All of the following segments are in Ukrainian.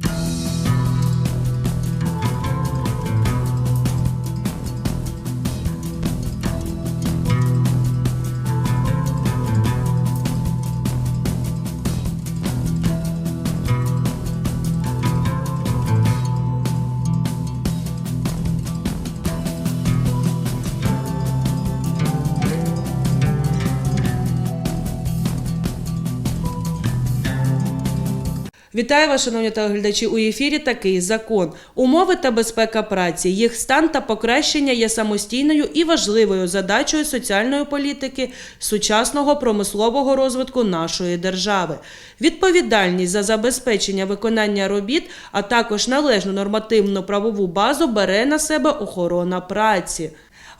Bye. Вітаю вас, шановні телеглядачі. У ефірі такий закон. Умови та безпека праці, їх стан та покращення є самостійною і важливою задачею соціальної політики сучасного промислового розвитку нашої держави. Відповідальність за забезпечення виконання робіт, а також належну нормативну правову базу бере на себе охорона праці.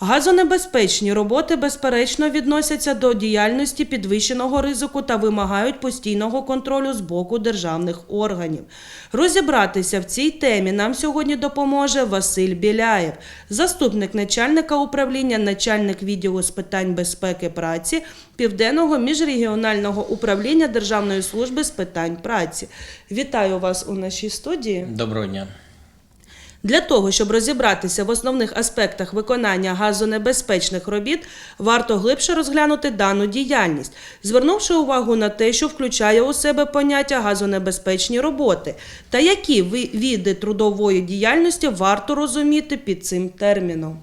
Газонебезпечні роботи безперечно відносяться до діяльності підвищеного ризику та вимагають постійного контролю з боку державних органів. Розібратися в цій темі нам сьогодні допоможе Василь Біляєв, заступник начальника управління, начальник відділу з питань безпеки праці Південного міжрегіонального управління Державної служби з питань праці. Вітаю вас у нашій студії. Доброго дня. Для того, щоб розібратися в основних аспектах виконання газонебезпечних робіт, варто глибше розглянути дану діяльність, звернувши увагу на те, що включає у себе поняття газонебезпечні роботи, та які ви- види трудової діяльності варто розуміти під цим терміном.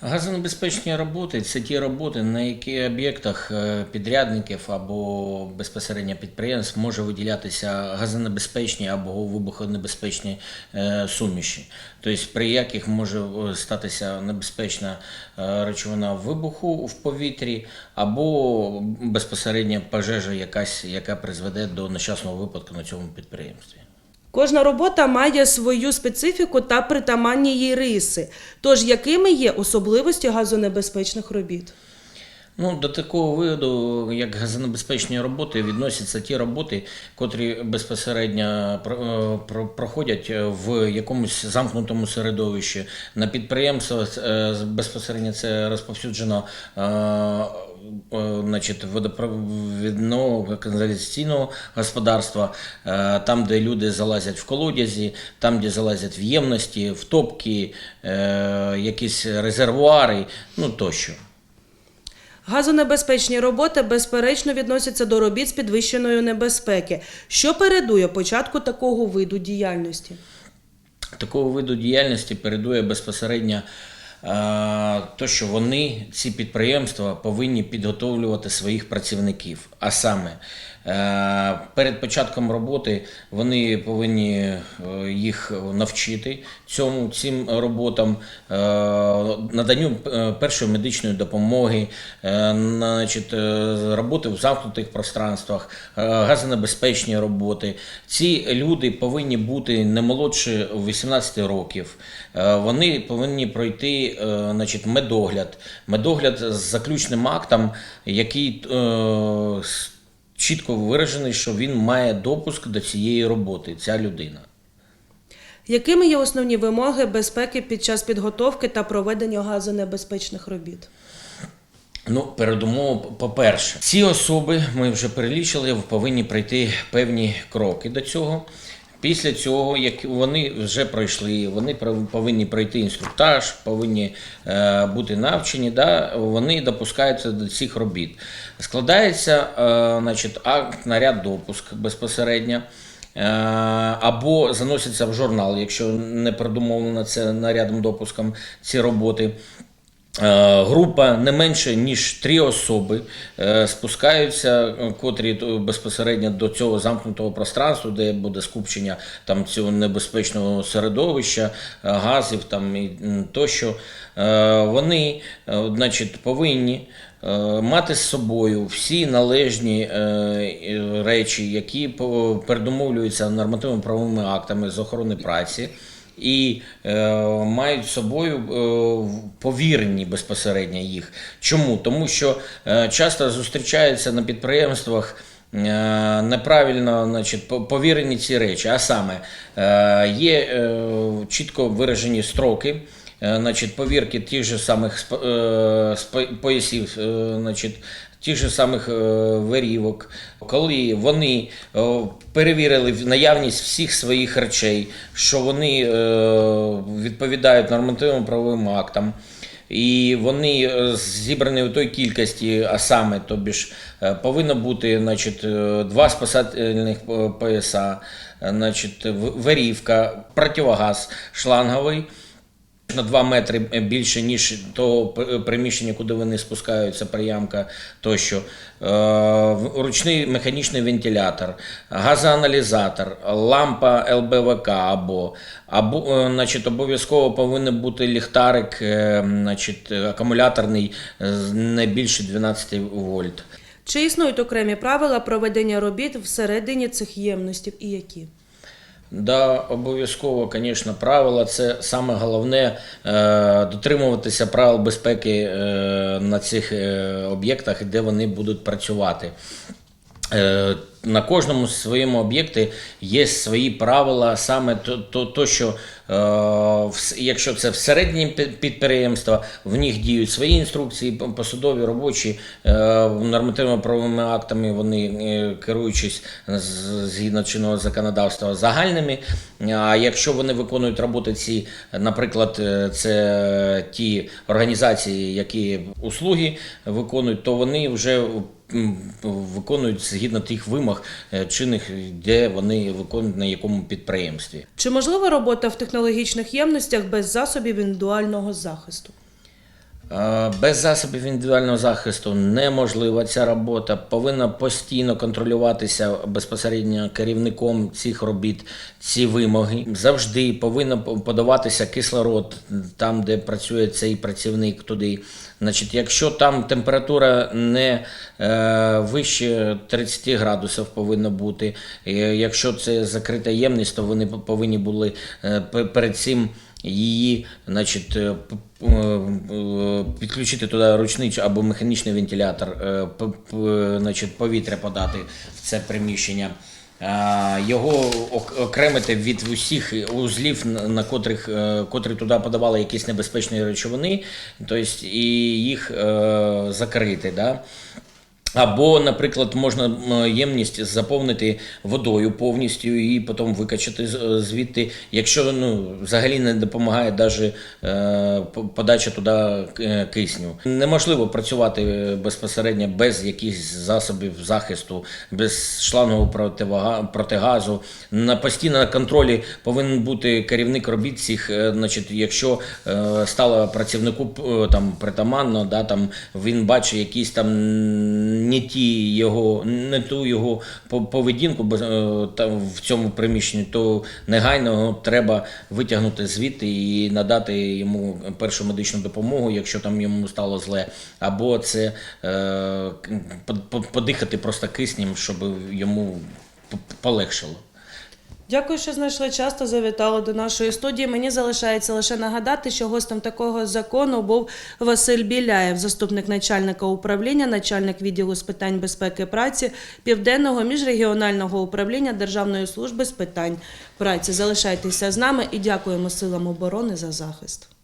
Газонебезпечні роботи це ті роботи, на які об'єктах е, підрядників або безпосередньо підприємств може виділятися газонебезпечні або вибухонебезпечні е, суміші. Тобто, при яких може е, статися небезпечна речовина вибуху в повітрі, або безпосередньо пожежа, якась, яка призведе до нещасного випадку на цьому підприємстві. Кожна робота має свою специфіку та притаманні їй риси. Тож, якими є особливості газонебезпечних робіт? Ну, до такого виду, як газонебезпечні роботи, відносяться ті роботи, котрі безпосередньо е, проходять в якомусь замкнутому середовищі. На підприємствах е, безпосередньо це розповсюджено е, значить, водопровідного каналізаційного господарства, там, де люди залазять в колодязі, там, де залазять в ємності, в топки, якісь резервуари, ну тощо. Газонебезпечні роботи безперечно відносяться до робіт з підвищеною небезпеки, що передує початку такого виду діяльності. такого виду діяльності передує безпосередньо е, то, що вони, ці підприємства, повинні підготовлювати своїх працівників. А саме перед початком роботи вони повинні е, їх навчити цьому цим роботам, е, наданню е, першої медичної допомоги, е, значить, е, роботи в замкнутих пространствах, е, газонебезпечні роботи. Ці люди повинні бути не молодші 18 років. Е, Вони повинні пройти е, значить, медогляд. Медогляд з заключним актом, який е, чітко виражений, що він має допуск до цієї роботи, ця людина. Якими є основні вимоги безпеки під час підготовки та проведення газонебезпечних робіт? Ну, передумово, по-перше, ці особи, ми вже перелічили, повинні пройти певні кроки до цього. Після цього, як вони вже пройшли, вони повинні пройти інструктаж, повинні е, бути навчені, да, вони допускаються до цих робіт. Складається е, значить, акт наряд допуск безпосередньо. Е, Або заноситься в журнал, якщо не продумовлено це нарядом допуском ці роботи. Е, Група не менше ніж три особи е, спускаються, е, котрі безпосередньо до цього замкнутого пространства, де буде скупчення там цього небезпечного середовища, газів там і тощо. Вони, значить, повинні. Мати з собою всі належні речі, які передумовлюються нормативно-правовими актами з охорони праці, і е, мають собою е, повірені безпосередньо їх. Чому? Тому що е, часто зустрічаються на підприємствах. е, Неправильно значить, повірені ці речі, а саме е, є е, чітко виражені строки, значить, повірки тих же самих поясів, значить, тих же самих е, верівок, коли вони е, перевірили наявність всіх своїх речей, що вони е, відповідають нормативним правовим актам. І вони зібрані у той кількості, а саме, тобі ж повинно бути значить, два спасательних пояса, значить, верівка, противогаз шланговий. На 2 метри більше, ніж того приміщення, куди вони спускаються, приямка тощо. Е, Ручний механічний вентилятор, газоаналізатор, лампа ЛБВК або, або е, значить, обов'язково повинен бути ліхтарик, е, значить, акумуляторний не більше 12 вольт. Чи існують окремі правила проведення робіт всередині цих ємностей і які? Да, обов'язково, звісно, правила. Це саме головне е, дотримуватися правил безпеки е, на цих об'єктах об'єктах, де вони будуть працювати. На кожному своєму об'єкті є свої правила, саме то, то, то що е, якщо це пі- підприємства, в них діють свої інструкції, п- посадові робочі е, нормативно-правовими актами, вони е, керуючись згідно чинного законодавства загальними. А якщо вони виконують роботи ці, наприклад, е, це ті організації, які услуги виконують, то вони вже виконують згідно тих вимог е, чинних, де вони виконують на якому підприємстві. Чи можлива робота в технологічних ємностях без засобів індивідуального захисту? Без засобів індивідуального захисту неможлива ця робота. Повинна постійно контролюватися безпосередньо керівником цих робіт, ці вимоги. Завжди повинно подаватися кислород там, де працює цей працівник туди. Значить, якщо там температура не е, вище 30 градусів повинна бути. Якщо це закрита ємність, то вони повинні були е, перед цим її, значить, е, п- е, підключити туди ручний або механічний вентилятор, е, значить, повітря подати в це приміщення. Його окремити від усіх узлів, на котрих, е, котрі туди подавали якісь небезпечні речовини, тобто і їх е, закрити. Да? Або, наприклад, можна ємність заповнити водою повністю і потім викачати звідти, якщо ну, взагалі не допомагає навіть е, по- подача туди е, кисню. Неможливо працювати безпосередньо без якихось засобів захисту, без шлангового протигазу. На постійно на контролі повинен бути керівник робіт цих. е, Значить, якщо е, стало працівнику е, там притаманно, да, там він бачить якісь там не ті його, не ту його по- поведінку бо, е, там в цьому приміщенні, то негайно треба витягнути звідти і надати йому першу медичну допомогу, якщо там йому стало зле, або це е, по- по- подихати просто киснем, щоб йому полегшило. Дякую, що знайшли час та завітали до нашої студії. Мені залишається лише нагадати, що гостем такого закону був Василь Біляєв, заступник начальника управління, начальник відділу з питань безпеки праці Південного міжрегіонального управління Державної служби з питань праці. Залишайтеся з нами і дякуємо силам оборони за захист.